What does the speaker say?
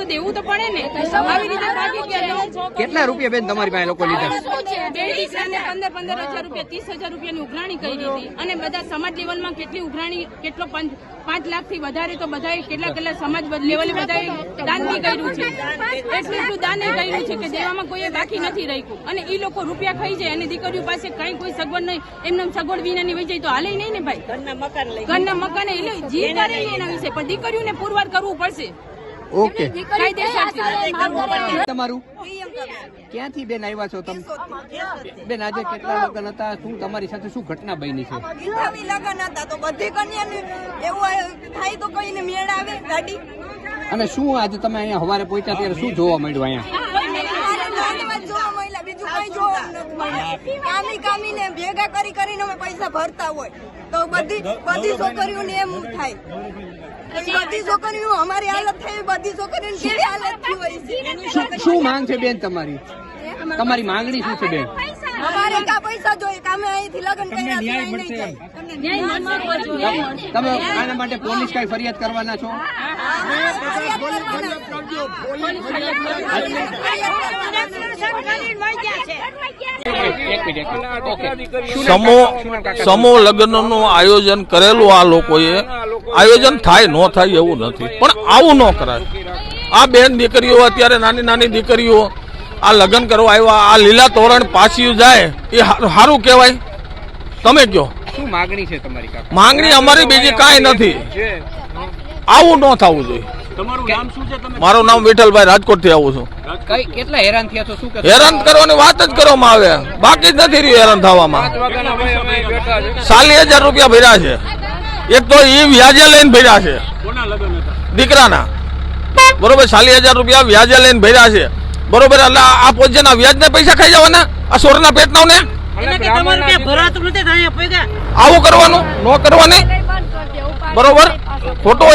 તો દેવું તો પડે ને. આવી રીતે કેટલા રૂપિયા બેન તમારી પાસે લોકો લીધા? પંદર પંદર હજાર રૂપિયા ત્રીસ હજાર રૂપિયાની ઉઘરાણી કરી હતી. અને બધા સમાજ લેવલમાં કેટલી ઉઘરાણી કેટલો પાંચ લાખથી વધારે તો બધા કેટલા કેટલા સમાજ લેવલે બધા દાન બી કર્યું છે. એટલું એટલું દાન એ કર્યું છે કે દેવામાં કોઈ બાકી નથી રાખ્યું. અને એ લોકો રૂપિયા ખાઈ જાય અને દીકરીઓ પાસે કઈ કોઈ સગવડ નહીં. એમને સગવડ વિનાની વહી જાય તો હાલે નહીં ને ભાઈ? ઘરના મકાન એટલે જી કરે એના વિશે. પણ દીકરીઓને પુરવાર કરવું પડશે. ઓકે. તમારું? ક્યાંથી બેન આવ્યા છો તમે? બેન આજે કેટલા લગ્ન હતા? શું તમારી સાથે શું ઘટના બની છે? ગીતાવી હતા તો બધી કન્યાને એવું થાય તો કોઈને મેળ આવે? ગાડી? અને શું આજે તમે અહીંયા હવારે પહોંચ્યા ત્યારે શું જોવા મળ્યું અહીંયા? કામી કામીને ભેગા કરી કરીને અમે પૈસા ભરતા હોય તો બધી બધી છોકરીઓને એમ થાય બધી છોકરીઓ અમારી હાલત થઈ બધી છોકરીઓની કેવી હાલત થઈ હોય છે શું શું માંગ છે બેન તમારી તમારી માંગણી શું છે બેન અમારે કા પૈસા જોઈએ કામે અહીંથી લગન કર્યા. તમે આના માટે પોલીસ કઈ ફરિયાદ કરવાના છો ફરિયાદ કરવાના. સમૂહ સમૂહ લગ્નનું આયોજન કરેલું આ લોકોએ. આયોજન થાય ન થાય એવું નથી. પણ આવું ન કરાય. આ બેન દીકરીઓ અત્યારે નાની નાની દીકરીઓ આ લગ્ન કરવા આવ્યા આ લીલા તોરણ પાછી જાય એ સારું કહેવાય. તમે કયો? શું માંગણી છે તમારી માંગણી અમારી બીજી કાંઈ નથી. આવું ન થવું જોઈએ. મારું નામ વિઠ્ઠલભાઈ રાજકોટથી આવું છું. કઈ કેટલા હેરાન થયા છો? શું હેરાન કરવાની વાત જ કરવામાં આવે. બાકી જ નથી રહ્યું હેરાન થવામાં. સાલી હજાર રૂપિયા ભર્યા છે. એક તો ઈ વ્યાજે લઈને ભર્યા છે. દીકરાના. બરોબર સાલી હજાર રૂપિયા વ્યાજે લઈને ભર્યા છે. બરોબર એટલે આ આ પોજના વ્યાજના પૈસા ખાઈ જવાના? આ સોરના પેટના ને આવું કરવાનું? ન કરવાની? બરોબર ખોટું હોય તો